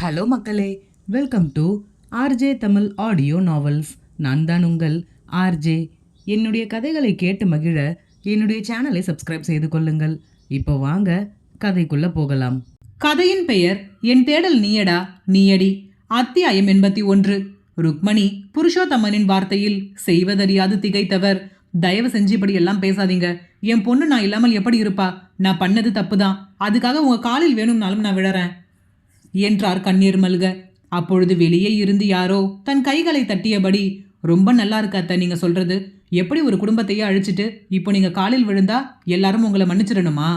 Hello மக்களே welcome to RJ Tamil audio novels. நான் தான் உங்கள் ஆர்ஜே என்னுடைய கதைகளை கேட்டு மகிழ என்னுடைய சேனலை சப்ஸ்கிரைப் செய்து கொள்ளுங்கள். இப்போ வாங்க கதைக்குள்ளே போகலாம். கதையின் பெயர் என் தேடல் நீயடா நீயடி. அத்தியாயம் எண்பத்தி ஒன்று. ருக்மணி புருஷோத்தமனின் வார்த்தையில் செய்வதறியாது திகைத்தவர். தயவு செஞ்சு இப்படி எல்லாம் பேசாதீங்க. என் பொண்ணு நான் இல்லாமல் எப்படி இருப்பா? நான் பண்ணது தப்பு தான் அதுக்காக உங்கள் காலில் வேணும்னாலும் நான் விழறேன். என்றார் கண்ணீர் மல்க. அப்பொழுது வெளியே இருந்து யாரோ தன் கைகளை தட்டியபடி ரொம்ப நல்லா இருக்கு அத்தை நீங்க சொல்றது. எப்படி ஒரு குடும்பத்தையே அழிச்சிட்டு இப்போ நீங்க காலில் விழுந்தா எல்லாரும் உங்களை மன்னிச்சிடணுமா?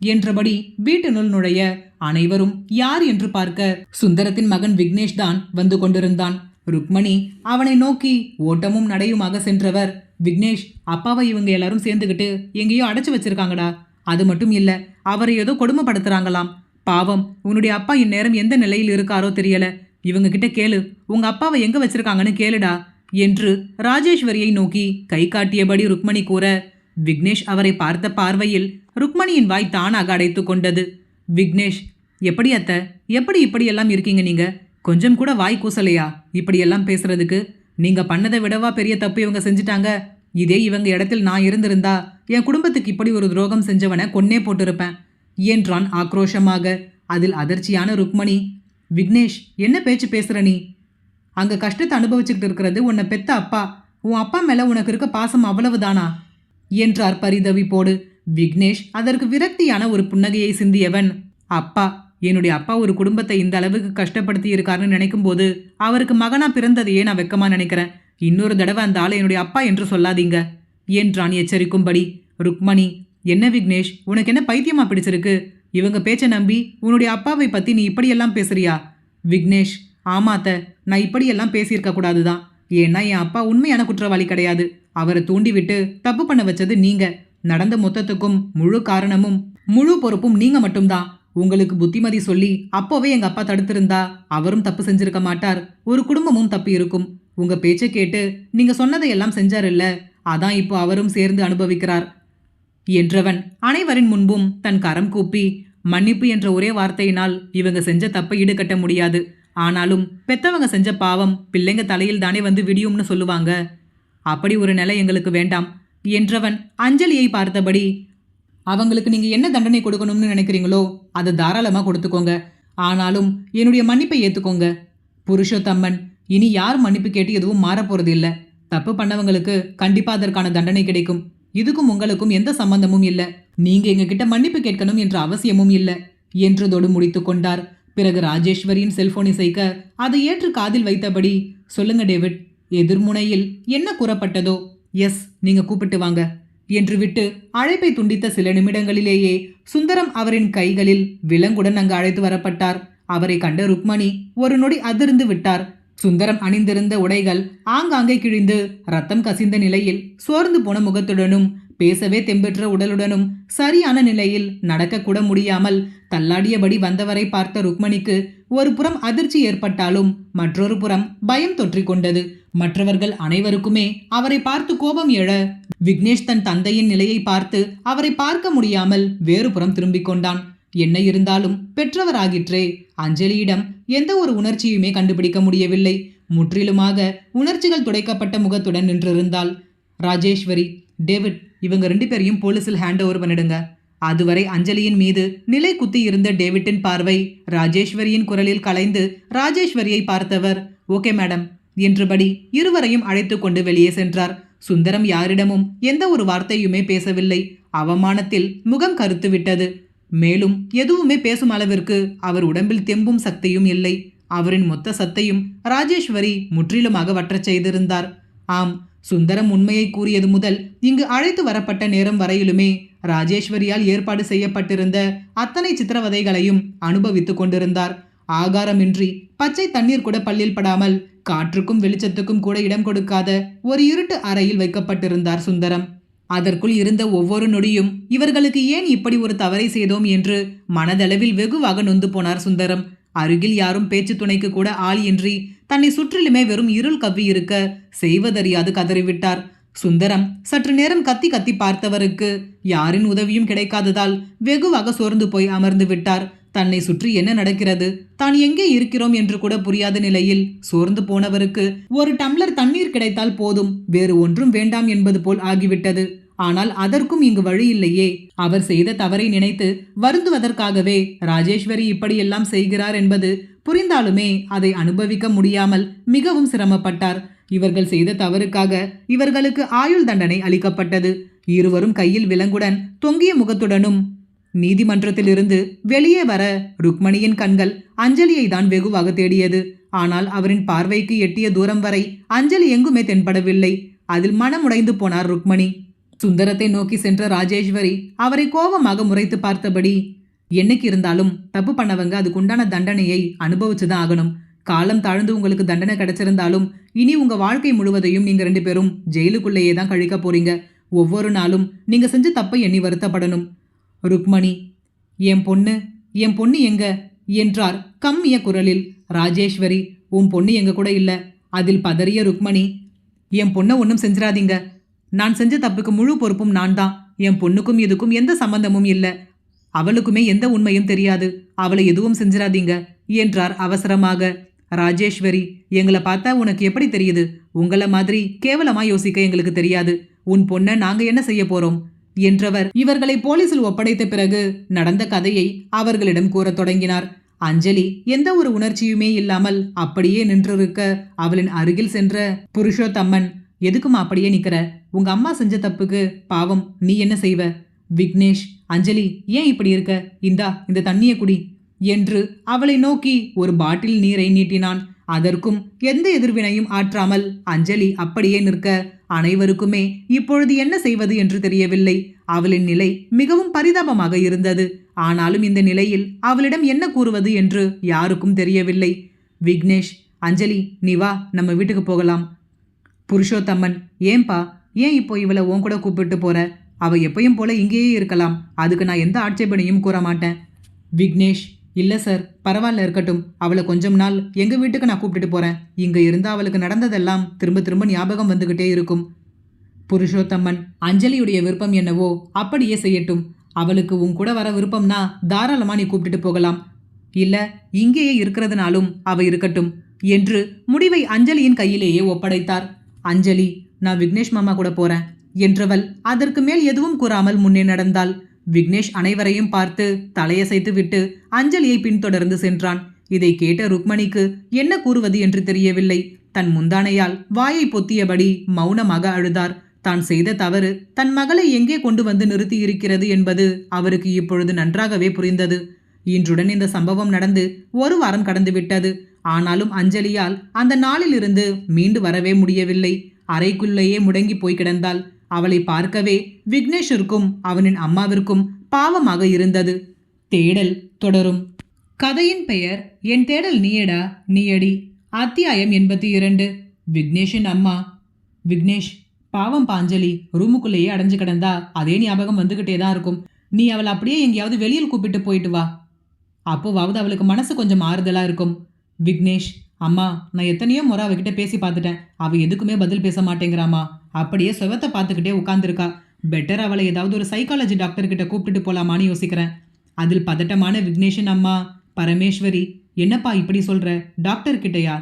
என்றபடி வீட்டினுள் நுழைய அனைவரும் யார் என்று பார்க்க சுந்தரத்தின் மகன் விக்னேஷ் தான் வந்து கொண்டிருந்தான். ருக்மணி அவனை நோக்கி ஓட்டமும் நடையுமாக சென்றவர். விக்னேஷ் அப்பாவை இவங்க எல்லாரும் சேர்ந்துக்கிட்டு எங்கேயோ அடைச்சி வச்சிருக்காங்கடா. அது மட்டும் இல்லை அவரை ஏதோ கொடுமைப்படுத்துறாங்களாம். பாவம் உன்னுடைய அப்பா இந்நேரம் எந்த நிலையில் இருக்காரோ தெரியல. இவங்க கிட்ட கேளு. உங்க அப்பாவை எங்க வச்சிருக்காங்கன்னு கேளுடா என்று ராஜேஸ்வரியை நோக்கி கை காட்டியபடி ருக்மணி கூற விக்னேஷ் அவரை பார்த்த பார்வையில் ருக்மணியின் வாய் தானாக அடைத்து கொண்டது. விக்னேஷ் எப்படி அத்த? எப்படி இப்படியெல்லாம் இருக்கீங்க நீங்க? கொஞ்சம் கூட வாய் கூசலையா? இப்படியெல்லாம் பேசுறதுக்கு? நீங்க பண்ணதை விடவா பெரிய தப்பு இவங்க செஞ்சுட்டாங்க? இதே இவங்க இடத்தில் நான் இருந்திருந்தா என் குடும்பத்துக்கு இப்படி ஒரு துரோகம் செஞ்சவனை கொன்னே போட்டிருப்பேன். என்றான் ஆக்ரோஷமாக. அதில் அதிர்ச்சியான ருக்மணி விக்னேஷ் என்ன பேச்சு பேசுகிற நீ? அங்கே கஷ்டத்தை அனுபவிச்சுக்கிட்டு இருக்கிறது உன்னை பெத்த அப்பா. உன் அப்பா மேலே உனக்கு இருக்க பாசம் அவ்வளவுதானா? என்றார் பரிதவிப்போடு. விக்னேஷ் அதற்கு விரக்தியான ஒரு புன்னகையை சிந்தியவன். அப்பா என்னுடைய அப்பா ஒரு குடும்பத்தை இந்த அளவுக்கு கஷ்டப்படுத்தி இருக்காருன்னு நினைக்கும் போது அவருக்கு மகனா பிறந்ததையே நான் வெக்கமா நினைக்கிறேன்? இன்னொரு தடவை அந்த ஆளை என்னுடைய அப்பா என்று சொல்லாதீங்க என்றான் எச்சரிக்கும்படி. ருக்மணி என்ன விக்னேஷ் உனக்கு என்ன பைத்தியமா பிடிச்சிருக்கு? இவங்க பேச்சை நம்பி உன்னுடைய அப்பாவை பத்தி நீ இப்படியெல்லாம் பேசுறியா? விக்னேஷ் ஆமாத்த நான் இப்படியெல்லாம் பேசியிருக்க கூடாதுதான். ஏன்னா என் அப்பா உண்மையான குற்றவாளி கிடையாது. அவரை தூண்டிவிட்டு தப்பு பண்ண வச்சது நீங்க. நடந்த மொத்தத்துக்கும் முழு காரணமும் முழு பொறுப்பும் நீங்க மட்டும்தான். உங்களுக்கு புத்திமதி சொல்லி அப்போவே எங்க அப்பா தடுத்திருந்தா அவரும் தப்பு செஞ்சிருக்க மாட்டார். ஒரு குடும்பமும் தப்பு இருக்கும். உங்க பேச்சை கேட்டு நீங்க சொன்னதையெல்லாம் செஞ்சாருல்ல அதான் இப்போ அவரும் சேர்ந்து அனுபவிக்கிறார். என்றவன். அனைவரின் முன்பும் தன் கரம் கூப்பி மன்னிப்பு என்ற ஒரே வார்த்தையினால் இவங்க செஞ்ச தப்பை ஈடுகட்ட முடியாது. ஆனாலும் பெத்தவங்க செஞ்ச பாவம் பிள்ளைங்க தலையில் தானே வந்து விடியும்னு சொல்லுவாங்க. அப்படி ஒரு நிலை எங்களுக்கு வேண்டாம் என்றவன் அஞ்சலியை பார்த்தபடி அவங்களுக்கு நீங்க என்ன தண்டனை கொடுக்கணும்னு நினைக்கிறீங்களோ அதை தாராளமாக கொடுத்துக்கோங்க. ஆனாலும் என்னுடைய மன்னிப்பை ஏற்றுக்கோங்க புருஷோத்தம்மன் இனி யார் மன்னிப்பு கேட்டு எதுவும் மாறப்போறது இல்லை தப்பு பண்ணவங்களுக்கு கண்டிப்பாக அதற்கான தண்டனை கிடைக்கும். இதுக்கும் உங்களுக்கும் எந்த சம்பந்தமும் இல்லை. நீங்க எங்ககிட்ட மன்னிப்பு கேட்கணும் என்ற அவசியமும் இல்லை. என்றதோடு முடித்து கொண்டார். பிறகு ராஜேஸ்வரியின் செல்போனை சைக்க அதை ஏற்று காதில் வைத்தபடி சொல்லுங்க டேவிட் எதிர்முனையில் என்ன கூறப்பட்டதோ? எஸ் நீங்க கூப்பிட்டு வாங்க. என்று விட்டு அழைப்பை துண்டித்த சில நிமிடங்களிலேயே சுந்தரம் அவரின் கைகளில் விலங்குடன் அங்கு அழைத்து வரப்பட்டார். அவரை கண்ட ருக்மணி ஒரு நொடி அதிர்ந்து விட்டார். சுந்தரம் அணிந்திருந்த உடைகள் ஆங்காங்கே கிழிந்து ரத்தம் கசிந்த நிலையில் சோர்ந்து போன முகத்துடனும் பேசவே தெம்பெற்ற உடலுடனும் சரியான நிலையில் நடக்கக்கூட முடியாமல் தள்ளாடியபடி வந்தவரை பார்த்த ருக்மணிக்கு ஒரு புறம் அதிர்ச்சி ஏற்பட்டாலும் மற்றொரு புறம் பயம் தொற்றிக் கொண்டது. மற்றவர்கள் அனைவருக்குமே அவரை பார்த்து கோபம் எழ விக்னேஷ் தன் தந்தையின் நிலையை பார்த்து அவரை பார்க்க முடியாமல் வேறு புறம் திரும்பிக் கொண்டான். என்ன இருந்தாலும் பெற்றவராகிற்றே. அஞ்சலியிடம் எந்த ஒரு உணர்ச்சியுமே கண்டுபிடிக்க முடியவில்லை. முற்றிலுமாக உணர்ச்சிகள் துடைக்கப்பட்ட முகத்துடன் நின்றிருந்தாள். ராஜேஸ்வரி டேவிட் இவங்க ரெண்டு பேரையும் போலீஸில் ஹேண்ட் ஓவர் பண்ணிடுங்க. அதுவரை அஞ்சலியின் மீது நிலை குத்தி இருந்த டேவிட்டின் பார்வை ராஜேஸ்வரியின் குரலில் கலைந்து ராஜேஸ்வரியை பார்த்தவர் ஓகே மேடம் என்றபடி இருவரையும் அழைத்து கொண்டு வெளியே சென்றார். சுந்தரம் யாரிடமும் எந்த ஒரு வார்த்தையுமே பேசவில்லை. அவமானத்தில் முகம் கருத்து விட்டது மேலும் எதுவுமே பேசும் அளவிற்கு அவர் உடம்பில் தெம்பும் சக்தியும் இல்லை. அவரின் மொத்த சத்தையும் ராஜேஸ்வரி முற்றிலுமாக வற்றச் செய்திருந்தார். ஆம் சுந்தரம் உண்மையை கூறியது முதல் இங்கு அழைத்து வரப்பட்ட நேரம் வரையிலுமே ராஜேஸ்வரியால் ஏற்பாடு செய்யப்பட்டிருந்த அத்தனை சித்திரவதைகளையும் அனுபவித்துக் கொண்டிருந்தார். ஆகாரமின்றி பச்சை தண்ணீர் கூட பள்ளில் படாமல் காற்றுக்கும் வெளிச்சத்துக்கும் கூட இடம் கொடுக்காத ஒரு இருட்டு அறையில் வைக்கப்பட்டிருந்தார் சுந்தரம். அதற்குள் இருந்த ஒவ்வொரு நொடியும் இவர்களுக்கு ஏன் இப்படி ஒரு தவறை செய்தோம்? என்று மனதளவில் வெகுவாக நொந்து போனார் சுந்தரம். அருகில் யாரும் பேச்சு துணைக்கு கூட ஆள் இன்றி தன்னை சுற்றிலுமே வெறும் இருள் கவ்வி இருக்க செய்வதறியாது கதறிவிட்டார். சுந்தரம் சற்று நேரம் கத்தி கத்தி பார்த்தவருக்கு யாரின் உதவியும் கிடைக்காததால் வெகுவாக சோர்ந்து போய் அமர்ந்து விட்டார். தன்னை சுற்றி என்ன நடக்கிறது? தான் எங்கே இருக்கிறோம்? என்று கூட புரியாத நிலையில் சோர்ந்து போனவருக்கு ஒரு டம்ளர் தண்ணீர் கிடைத்தால் போதும் வேறு ஒன்றும் வேண்டாம் என்பது போல் ஆகிவிட்டது. ஆனால் அதற்கும் இங்கு வழி இல்லையே. அவர் செய்த தவறை நினைத்து வருந்துவதற்காகவே ராஜேஸ்வரி இப்படியெல்லாம் செய்கிறார் என்பது புரிந்தாலுமே அதை அனுபவிக்க முடியாமல் மிகவும் சிரமப்பட்டார். இவர்கள் செய்த தவறுக்காக இவர்களுக்கு ஆயுள் தண்டனை அளிக்கப்பட்டது. இருவரும் கையில் விலங்குடன் தொங்கிய முகத்துடனும் நீதிமன்றத்திலிருந்து வெளியே வர ருக்மணியின் கண்கள் அஞ்சலியை தான் வெகுவாக தேடியது. ஆனால் அவரின் பார்வைக்கு எட்டிய தூரம் வரை அஞ்சலி எங்குமே தென்படவில்லை. அதில் மனமுடைந்து போனார் ருக்மணி. சுந்தரத்தை நோக்கி சென்ற ராஜேஸ்வரி அவரை கோபமாக முறைத்து பார்த்தபடி என்னைக்கு இருந்தாலும் தப்பு பண்ணவங்க அதுக்குண்டான தண்டனையை அனுபவிச்சுதான் ஆகணும். காலம் தாழ்ந்து உங்களுக்கு தண்டனை கிடைச்சிருந்தாலும் இனி உங்க வாழ்க்கை முழுவதையும் நீங்க ரெண்டு பேரும் ஜெயிலுக்குள்ளேயே தான் கழிக்க போறீங்க. ஒவ்வொரு நாளும் நீங்க செஞ்ச தப்பை எண்ணி வருத்தப்படணும். ருக்மணி என் பொண்ணு என் பொண்ணு எங்க? என்றார் கம்மிய குரலில் ராஜேஸ்வரி உன் பொண்ணு எங்க கூட இல்ல. அதில் பதறிய ருக்மணி என் பொண்ணை ஒன்றும் செஞ்சிடாதீங்க நான் செஞ்ச தப்புக்கு முழு பொறுப்பும் நான் தான் என் பொண்ணுக்கும் இதுக்கும் எந்த சம்பந்தமும் இல்ல. அவளுக்குமே எந்த உண்மையும் தெரியாது. அவளை எதுவும் செஞ்சிடாதீங்க என்றார் அவசரமாக. ராஜேஸ்வரி எங்களை பார்த்தா உனக்கு எப்படி தெரியுது? உங்கள மாதிரி கேவலமா யோசிக்க எங்களுக்கு தெரியாது. உன் பொண்ணை நாங்க என்ன செய்ய போறோம்? என்றவர். இவர்களை போலீசில் ஒப்படைத்த பிறகு நடந்த கதையை அவர்களிடம் கூறத் தொடங்கினார். அஞ்சலி எந்த ஒரு உணர்ச்சியுமே இல்லாமல் அப்படியே நின்றிருக்க அவளின் அருகில் சென்ற புருஷோத்தம்மன் எதுக்குமா அப்படியே நிக்கிற? உங்க அம்மா செஞ்ச தப்புக்கு பாவம் நீ என்ன செய்வ? விக்னேஷ் அஞ்சலி ஏன் இப்படி இருக்க? இந்தா இந்த தண்ணியை குடி என்று அவளை நோக்கி ஒரு பாட்டில் நீரை நீட்டினான். அதற்கும் எந்த எதிர்வினையும் ஆற்றாமல் அஞ்சலி அப்படியே நிற்க அனைவருக்குமே இப்பொழுது என்ன செய்வது என்று தெரியவில்லை. அவளின் நிலை மிகவும் பரிதாபமாக இருந்தது. ஆனாலும் இந்த நிலையில் அவளிடம் என்ன கூறுவது என்று யாருக்கும் தெரியவில்லை. விக்னேஷ் அஞ்சலி நீ வா நம்ம வீட்டுக்கு போகலாம். புருஷோத்தம்மன் ஏன்பா ஏன் இப்போ இவளை உன் கூட கூப்பிட்டு போற? அவ எப்பயும் போல இங்கேயே இருக்கலாம். அதுக்கு நான் எந்த ஆட்சேபனையும் கூற மாட்டேன். விக்னேஷ் இல்லை சார் பரவாயில்ல இருக்கட்டும். அவளை கொஞ்சம் நாள் எங்கள் வீட்டுக்கு நான் கூப்பிட்டுட்டு போகிறேன் இங்கே இருந்து அவளுக்கு நடந்ததெல்லாம் திரும்ப திரும்ப ஞாபகம் வந்துக்கிட்டே இருக்கும். புருஷோத்தம்மன் அஞ்சலியுடைய விருப்பம் என்னவோ அப்படியே செய்யட்டும். அவளுக்கு உன் கூட வர விருப்பம்னா தாராளமாக நீ கூப்பிட்டுட்டு போகலாம். இல்லை இங்கேயே இருக்கிறதுனாலும் அவ இருக்கட்டும் என்று முடிவை அஞ்சலியின் கையிலேயே ஒப்படைத்தார். அஞ்சலி நான் விக்னேஷ் மாமா கூட போறேன் என்றவள் அதற்கு மேல் எதுவும் கூறாமல் முன்னே நடந்தாள். விக்னேஷ் அனைவரையும் பார்த்து தலையசைத்து விட்டு அஞ்சலியை பின்தொடர்ந்து சென்றான். இதை கேட்ட ருக்மணிக்கு என்ன கூறுவது என்று தெரியவில்லை. தன் முந்தானையால் வாயை பொத்தியபடி மௌனமாக அழுதார். தான் செய்த தவறு தன் மகளை எங்கே கொண்டு வந்து நிறுத்தி இருக்கிறது என்பது அவருக்கு இப்பொழுது நன்றாகவே புரிந்தது. இன்றுடன் இந்த சம்பவம் நடந்து ஒரு வாரம் கடந்துவிட்டது. ஆனாலும் அஞ்சலியால் அந்த நாளிலிருந்து மீண்டு வரவே முடியவில்லை. அறைக்குள்ளேயே முடங்கி போய் கிடந்தாள். அவளை பார்க்கவே விக்னேஷிற்கும் அவனின் அம்மாவிற்கும் பாவமாக இருந்தது. தேடல் தொடரும். கதையின் பெயர் என் தேடல் நீயடா நீயடி. அத்தியாயம் எண்பத்தி இரண்டு. விக்னேஷின் அம்மா. விக்னேஷ் பாவம் பாஞ்சலி ரூமுக்குள்ளேயே அடைஞ்சு கிடந்தா அதே ஞாபகம் வந்துகிட்டே தான் இருக்கும். நீ அவளை அப்படியே எங்கேயாவது வெளியில் கூப்பிட்டு போயிட்டு வா. அப்போவாவது அவளுக்கு மனசு கொஞ்சம் ஆறுதலாக இருக்கும். விக்னேஷ் அம்மா நான் எத்தனையோ முறை அவகிட்ட பேசி பார்த்துட்டேன். அவ எதுக்குமே பதில் பேச மாட்டேங்கிறாமா அப்படியே சுவத்தை பார்த்துக்கிட்டே உட்காந்துருக்கா பெட்டர் அவளை ஏதாவது ஒரு சைக்காலஜி டாக்டர்கிட்ட கூப்பிட்டு கூப்பிட்டுட்டு போலாமான்னு யோசிக்கிறேன். அதில் பதட்டமான விக்னேஷன் அம்மா பரமேஸ்வரி என்னப்பா இப்படி சொல்கிற டாக்டர் கிட்டயா?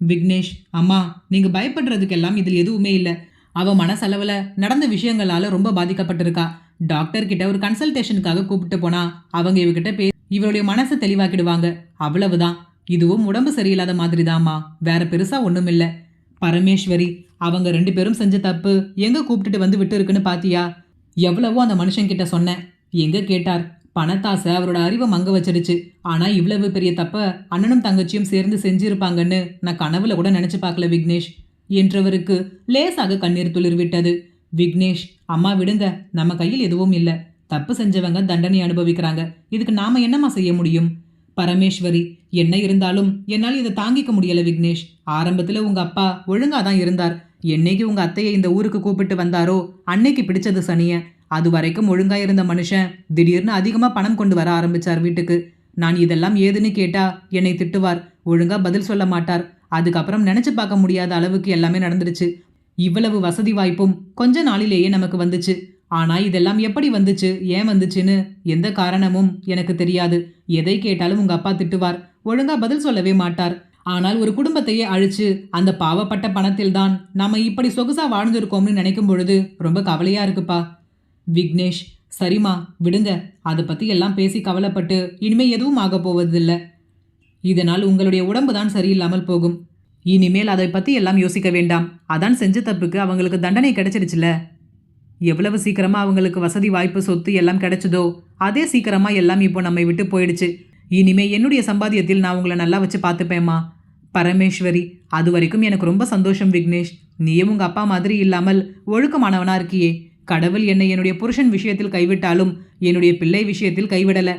விக்னேஷ் அம்மா நீங்கள் பயப்படுறதுக்கெல்லாம் இதில் எதுவுமே இல்லை. அவள் மனசளவில் நடந்த விஷயங்களால் ரொம்ப பாதிக்கப்பட்டிருக்கா. டாக்டர் கிட்ட ஒரு கன்சல்டேஷனுக்காக கூப்பிட்டு போனா அவங்க இவகிட்ட பே இவளுடைய மனசை தெளிவாக்கிடுவாங்க. அவ்வளவுதான். இதுவும் உடம்பு சரியில்லாத மாதிரிதாம்மா. வேற பெருசா ஒன்றும் இல்லை பரமேஸ்வரி அவங்க ரெண்டு பேரும் செஞ்ச தப்பு எங்க கூப்பிட்டுட்டு வந்து விட்டு இருக்குன்னு பாத்தியா? எவ்வளவோ அந்த மனுஷன் கிட்ட சொன்னேன். எங்க கேட்டார்? பணத்தாசை அவரோட அறிவை மங்க வச்சிடுச்சு. ஆனா இவ்வளவு பெரிய தப்ப அண்ணனும் தங்கச்சியும் சேர்ந்து செஞ்சிருப்பாங்கன்னு நான் கனவுல கூட நினைச்சு பார்க்கல விக்னேஷ். என்றவருக்கு லேசாக கண்ணீர் துளிர்விட்டது. விக்னேஷ் அம்மா விடுங்க நம்ம கையில் எதுவும் இல்லை. தப்பு செஞ்சவங்க தண்டனை அனுபவிக்கிறாங்க. இதுக்கு நாம என்னம்மா செய்ய முடியும்? பரமேஸ்வரி என்ன இருந்தாலும் என்னால் இதை தாங்கிக்க முடியல விக்னேஷ். ஆரம்பத்தில் உங்க அப்பா ஒழுங்கா தான் இருந்தார். என்னைக்கு உங்க அத்தையை இந்த ஊருக்கு கூப்பிட்டு வந்தாரோ அன்னைக்கு பிடிச்சது சனிய. அது வரைக்கும் ஒழுங்கா இருந்த மனுஷன் திடீர்னு அதிகமாக பணம் கொண்டு வர ஆரம்பிச்சார் வீட்டுக்கு. நான் இதெல்லாம் ஏதுன்னு கேட்டா என்னை திட்டுவார். ஒழுங்கா பதில் சொல்ல மாட்டார். அதுக்கப்புறம் நினைச்சு பார்க்க முடியாத அளவுக்கு எல்லாமே நடந்துடுச்சு. இவ்வளவு வசதி வாய்ப்பும் கொஞ்ச நாளிலேயே நமக்கு வந்துச்சு. ஆனால் இதெல்லாம் எப்படி வந்துச்சு? ஏன் வந்துச்சுன்னு எந்த காரணமும் எனக்கு தெரியாது. எதை கேட்டாலும் உங்கள் அப்பா திட்டுவார். ஒழுங்காக பதில் சொல்லவே மாட்டார். ஆனால் ஒரு குடும்பத்தையே அழிச்சு அந்த பாவப்பட்ட பணத்தில்தான் நாம் இப்படி சொகுசாக வாழ்ந்திருக்கோம்னு நினைக்கும் பொழுது ரொம்ப கவலையாக இருக்குப்பா. விக்னேஷ் சரிம்மா விடுங்க. அதை பற்றி எல்லாம் பேசி கவலைப்பட்டு இனிமேல் எதுவும் ஆக போவதில்லை. இதனால் உங்களுடைய உடம்பு தான் சரியில்லாமல் போகும். இனிமேல் அதை பற்றி எல்லாம் யோசிக்க வேண்டாம். அதான் செஞ்ச தப்புக்கு அவங்களுக்கு தண்டனை கிடைச்சிருச்சுல. எவ்வளவு சீக்கிரமாக அவங்களுக்கு வசதி வாய்ப்பு சொத்து எல்லாம் கிடைச்சதோ அதே சீக்கிரமாக எல்லாம் இப்போ நம்மை விட்டு போயிடுச்சு. இனிமே என்னுடைய சம்பாத்தியத்தில் நான் உங்களை நல்லா வச்சு பார்த்துப்பேம்மா. பரமேஸ்வரி அது வரைக்கும் எனக்கு ரொம்ப சந்தோஷம் விக்னேஷ். நீயும் உங்கள் அப்பா மாதிரி இல்லாமல் ஒழுக்கமானவனா இருக்கியே. கடவுள் என்னை என்னுடைய புருஷன் விஷயத்தில் கைவிட்டாலும் என்னுடைய பிள்ளை விஷயத்தில் கைவிடல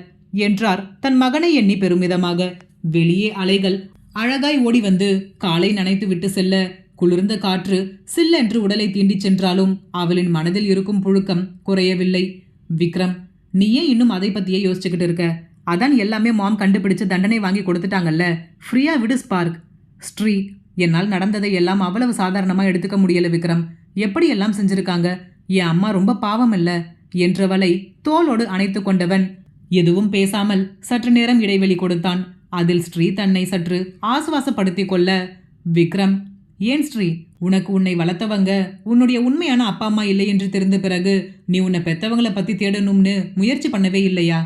என்றார் தன் மகனை எண்ணி பெருமிதமாக. வெளியே அலைகள் அழகாய் ஓடி வந்து காலை நனைத்து விட்டு செல்ல குளிர்ந்த காற்று சில்லென்று உடலை தீண்டிச் சென்றாலும் அவளின் மனதில் இருக்கும் புழுக்கம் குறையவில்லை. விக்ரம் நீயே இன்னும் அதை பத்தியே யோசிச்சுக்கிட்டு இருக்க. அதான் எல்லாமே மாம் கண்டுபிடிச்சு தண்டனை வாங்கி கொடுத்துட்டாங்கல்ல. ஃப்ரீயா விடு ஸ்பார்க். ஸ்ரீ என்னால் நடந்ததை எல்லாம் அவ்வளவு சாதாரணமா எடுத்துக்க முடியல விக்ரம். எப்படி எல்லாம் செஞ்சிருக்காங்க? என் அம்மா ரொம்ப பாவம் இல்ல. என்றவளை தோளோடு அணைத்து கொண்டவன் எதுவும் பேசாமல் சற்று நேரம் இடைவெளி கொடுத்தான். அதில் ஸ்ரீ தன்னை சற்று ஆசுவாசப்படுத்திக் கொள்ள விக்ரம் ஏன் ஸ்ரீ? உனக்கு உன்னை வளர்த்தவங்க உன்னுடைய உண்மையான அப்பா அம்மா இல்லை என்று தெரிந்த பிறகு நீ உன்னை பெத்தவங்களை பத்தி தேடணும்னு முயற்சி பண்ணவே இல்லையா?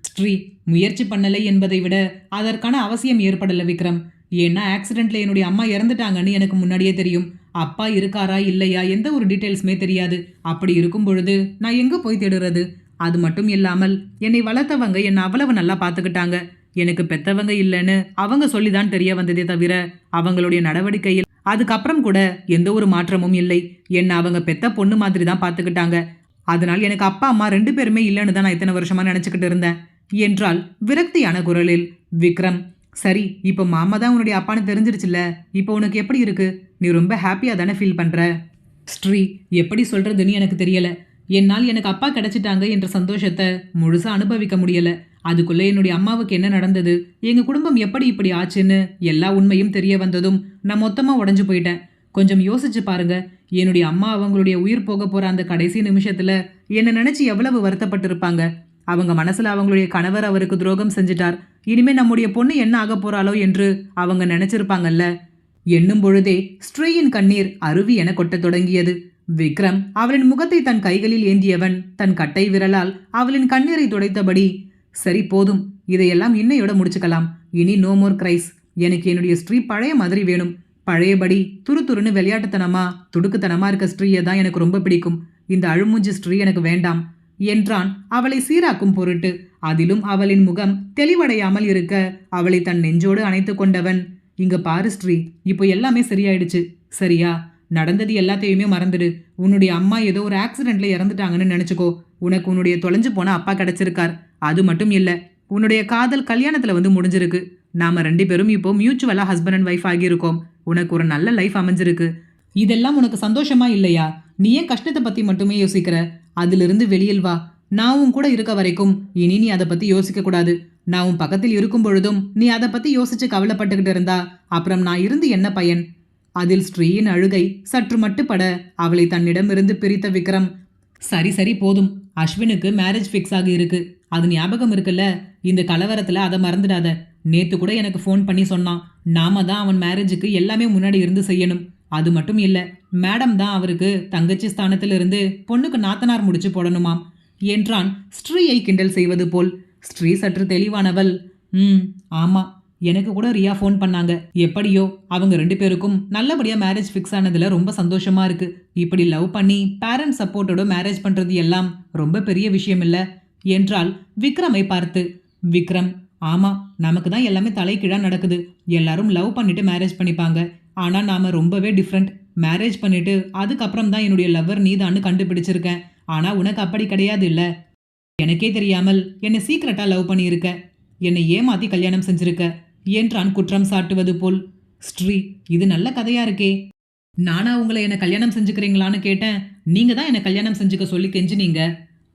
ஸ்ரீ முயற்சி பண்ணலை என்பதை விட அதற்கான அவசியம் ஏற்படல விக்ரம். ஏன்னா ஆக்சிடென்ட்ல என்னுடைய அம்மா இறந்துட்டாங்கன்னு எனக்கு முன்னாடியே தெரியும். அப்பா இருக்காரா இல்லையா எந்த ஒரு டீட்டெயில்ஸுமே தெரியாது. அப்படி இருக்கும் பொழுது நான் எங்கே போய் தேடுறது? அது மட்டும் இல்லாமல் என்னை வளர்த்தவங்க என்னை அவ்வளவு நல்லா பார்த்துக்கிட்டாங்க. எனக்கு பெத்தவங்க இல்லைன்னு அவங்க சொல்லி தான் தெரிய வந்ததே தவிர அவங்களுடைய நடவடிக்கையில் அதுக்கப்புறம் கூட எந்த ஒரு மாற்றமும் இல்லை. என்னை அவங்க பெத்த பொண்ணு மாதிரி தான் பார்த்துக்கிட்டாங்க. அதனால் எனக்கு அப்பா அம்மா ரெண்டு பேருமே இல்லைன்னு தான் நான் இத்தனை வருஷமா நினச்சிக்கிட்டு இருந்தேன். என்றால் விரக்தியான குரலில் விக்ரம் சரி இப்போ மாமா தான் உன்னுடைய அப்பான்னு தெரிஞ்சிருச்சுல்ல இப்போ உனக்கு எப்படி இருக்கு? நீ ரொம்ப ஹாப்பியாக தானே ஃபீல் பண்ணுற ஸ்ரீ எப்படி சொல்கிறதுன்னு எனக்கு தெரியலை. என்னால் எனக்கு அப்பா கிடைச்சிட்டாங்க என்ற சந்தோஷத்தை முழுசாக அனுபவிக்க முடியலை. அதுக்குள்ளே என்னுடைய அம்மாவுக்கு என்ன நடந்தது? எங்கள் குடும்பம் எப்படி இப்படி ஆச்சுன்னு எல்லா உண்மையும் தெரிய வந்ததும் நான் மொத்தமாக உடஞ்சு போயிட்டேன். கொஞ்சம் யோசிச்சு பாருங்க. என்னுடைய அம்மா அவங்களுடைய உயிர் போக போகிற அந்த கடைசி நிமிஷத்தில் என்னை நினச்சி எவ்வளவு வருத்தப்பட்டிருப்பாங்க. அவங்க மனசில் அவங்களுடைய கணவர் அவருக்கு துரோகம் செஞ்சிட்டார். இனிமே நம்முடைய பொண்ணு என்ன ஆக போகிறாளோ என்று அவங்க நினச்சிருப்பாங்கல்ல. எண்ணும் பொழுதே ஸ்ரீயின் கண்ணீர் அருவி என கொட்டத் தொடங்கியது. விக்ரம் அவளின் முகத்தை தன் கைகளில் ஏந்தியவன் தன் கட்டை விரலால் அவளின் கண்ணீரை துடைத்தபடி சரி போதும். இதையெல்லாம் இன்னையோட முடிச்சுக்கலாம். இனி நோ மோர் கிரைஸ் எனக்கு என்னுடைய ஸ்ரீ பழைய மாதிரி வேணும். பழையபடி துரு துருன்னு விளையாட்டுத்தனமா துடுக்குத்தனமா இருக்க ஸ்ட்ரீயை தான் எனக்கு ரொம்ப பிடிக்கும். இந்த அழுமூஞ்சி ஸ்ட்ரீ எனக்கு வேண்டாம். என்றான் அவளை சீராக்கும் பொருட்டு. அதிலும் அவளின் முகம் தெளிவடையாமல் இருக்க அவளை தன் நெஞ்சோடு அணைத்து கொண்டவன். இங்க பாரு ஸ்ரீ இப்போ எல்லாமே சரியாயிடுச்சு. சரியா? நடந்தது எல்லாத்தையுமே மறந்துடு. உன்னுடைய அம்மா ஏதோ ஒரு ஆக்சிடென்ட்ல இறந்துட்டாங்கன்னு நினைச்சுக்கோ. உனக்கு உன்னுடைய தொலைஞ்சு போன அப்பா கிடைச்சிருக்கார். அது மட்டும் இல்லை உன்னுடைய காதல் கல்யாணத்தில் வந்து முடிஞ்சிருக்கு. நாம ரெண்டு பேரும் இப்போ மியூச்சுவலாக ஹஸ்பண்ட் அண்ட் ஒய்ஃப் ஆகியிருக்கோம். உனக்கு ஒரு நல்ல லைஃப் அமைஞ்சிருக்கு. இதெல்லாம் உனக்கு சந்தோஷமா இல்லையா? நீ ஏன் கஷ்டத்தை பற்றி மட்டுமே யோசிக்கிற? அதிலிருந்து வெளியில் வா. நான் உன் கூட இருக்க வரைக்கும் இனி நீ அதை பற்றி யோசிக்கக்கூடாது நான் உன் பக்கத்தில் இருக்கும் பொழுதும் நீ அதை பற்றி யோசிச்சு கவலைப்பட்டுக்கிட்டு இருந்தா. அப்புறம் நான் இருந்து என்ன பயன்? அதில் ஸ்ரீயின் அழுகை சற்று மட்டுப்பட அவளை தன்னிடமிருந்து பிரித்த விக்ரம். சரி சரி போதும். அஸ்வினுக்கு மேரேஜ் ஃபிக்ஸ் ஆகி இருக்கு அது ஞாபகம் இருக்குல்ல? இந்த கலவரத்தில் அதை மறந்துடாத. நேற்று கூட எனக்கு ஃபோன் பண்ணி சொன்னான். நாம தான் அவன் மேரேஜுக்கு எல்லாமே முன்னாடி இருந்து செய்யணும். அது மட்டும் இல்லை மேடம் தான் அவருக்கு தங்கச்சி ஸ்தானத்திலிருந்து பொண்ணுக்கு நாத்தனார் முடிச்சு போடணுமாம். என்றான் ஸ்ரீயை கிண்டல் செய்வது போல். ஸ்ரீ சற்று தெளிவானவள். ம் ஆமாம் எனக்கு கூட ரியா ஃபோன் பண்ணாங்க. எப்படியோ அவங்க ரெண்டு பேருக்கும் நல்லபடியாக மேரேஜ் ஃபிக்ஸ் ஆனதில் ரொம்ப சந்தோஷமாக இருக்குது இப்படி லவ் பண்ணி பேரண்ட்ஸ் சப்போர்ட்டோட மேரேஜ் பண்ணுறது எல்லாம் ரொம்ப பெரிய விஷயம் இல்லை. என்றால் விக்ரமை பார்த்து. விக்ரம் ஆமா நமக்கு தான் எல்லாமே தலைக்கீழாக நடக்குது. எல்லாரும் லவ் பண்ணிட்டு மேரேஜ் பண்ணிப்பாங்க. ஆனால் நாம் ரொம்பவே டிஃப்ரெண்ட் மேரேஜ் பண்ணிட்டு அதுக்கப்புறம் தான் என்னுடைய லவ்வர் நீதான்னு கண்டுபிடிச்சிருக்கேன். ஆனால் உனக்கு அப்படி கிடையாது இல்லை. எனக்கே தெரியாமல் என்னை சீக்கிரட்டாக லவ் பண்ணியிருக்க. என்னை ஏமாத்தி கல்யாணம் செஞ்சிருக்க. என்றான் குற்றம் சாட்டுவது போல். ஸ்ரீ இது நல்ல கதையா இருக்கே. நானா உங்களை என்னை கல்யாணம் செஞ்சுக்கிறீங்களான்னு கேட்டேன். நீங்க தான் என்னை கல்யாணம் செஞ்சுக்க சொல்லி கெஞ்சினீங்க.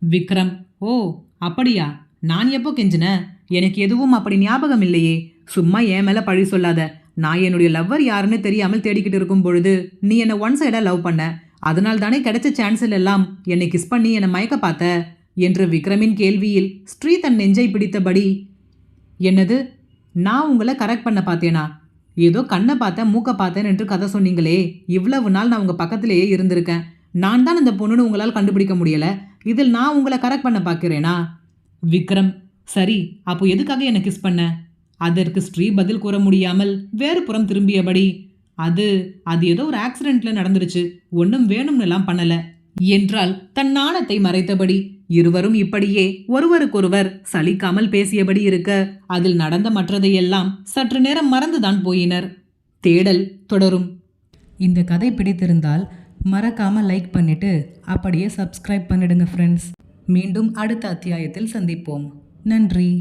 விக்ரம் ஓ அப்படியா? நான் எப்போ கெஞ்சினேன் எனக்கு எதுவும் அப்படி ஞாபகம் இல்லையே. சும்மா என் மேலே பழி சொல்லாத. நான் என்னுடைய லவ்வர் யாருன்னு தெரியாமல் தேடிக்கிட்டு இருக்கும் பொழுது நீ என்னை ஒன் சைடாக லவ் பண்ண. அதனால் தானே கிடைச்ச சான்ஸில் எல்லாம் என்னை கிஸ் பண்ணி என்னை மயக்க பார்த்த? என்று விக்ரமின் கேள்வியில் ஸ்ரீ தன் நெஞ்சை பிடித்தபடி என்னது? நான் உங்களை கரெக்ட் பண்ண பார்த்தேனா? ஏதோ கண்ணை பார்த்தேன் மூக்க பார்த்தேன் என்று கதை சொன்னீங்களே. இவ்வளவு நாள் நான் உங்கள் பக்கத்திலேயே இருந்திருக்கேன். நான் தான் அந்த பொண்ணுன்னு உங்களால் கண்டுபிடிக்க முடியலை. இதில் நான் உங்களை கரெக்ட் பண்ண பார்க்கிறேனா? விக்ரம் சரி அப்போ எதுக்காக என்னை கிஸ் பண்ண? அதற்கு ஸ்ரீ பதில் கூற முடியாமல் வேறு புறம் திரும்பியபடி அது அது ஏதோ ஒரு ஆக்சிடென்ட்ல நடந்துருச்சு ஒன்றும் வேணும்னுலாம் பண்ணல என்றால் தன் நாணத்தை மறைத்தபடி இருவரும் இப்படியே ஒருவருக்கொருவர் சலிக்காமல் பேசியபடி இருக்க அதில் நடந்த மற்றதையெல்லாம் சற்று நேரம் மறந்துதான் போயினர். தேடல் தொடரும். இந்த கதை பிடித்திருந்தால் மறக்காம லைக் பண்ணிட்டு அப்படியே சப்ஸ்கிரைப் பண்ணிடுங்க ஃப்ரெண்ட்ஸ் மீண்டும் அடுத்த அத்தியாயத்தில் சந்திப்போம். நன்றி.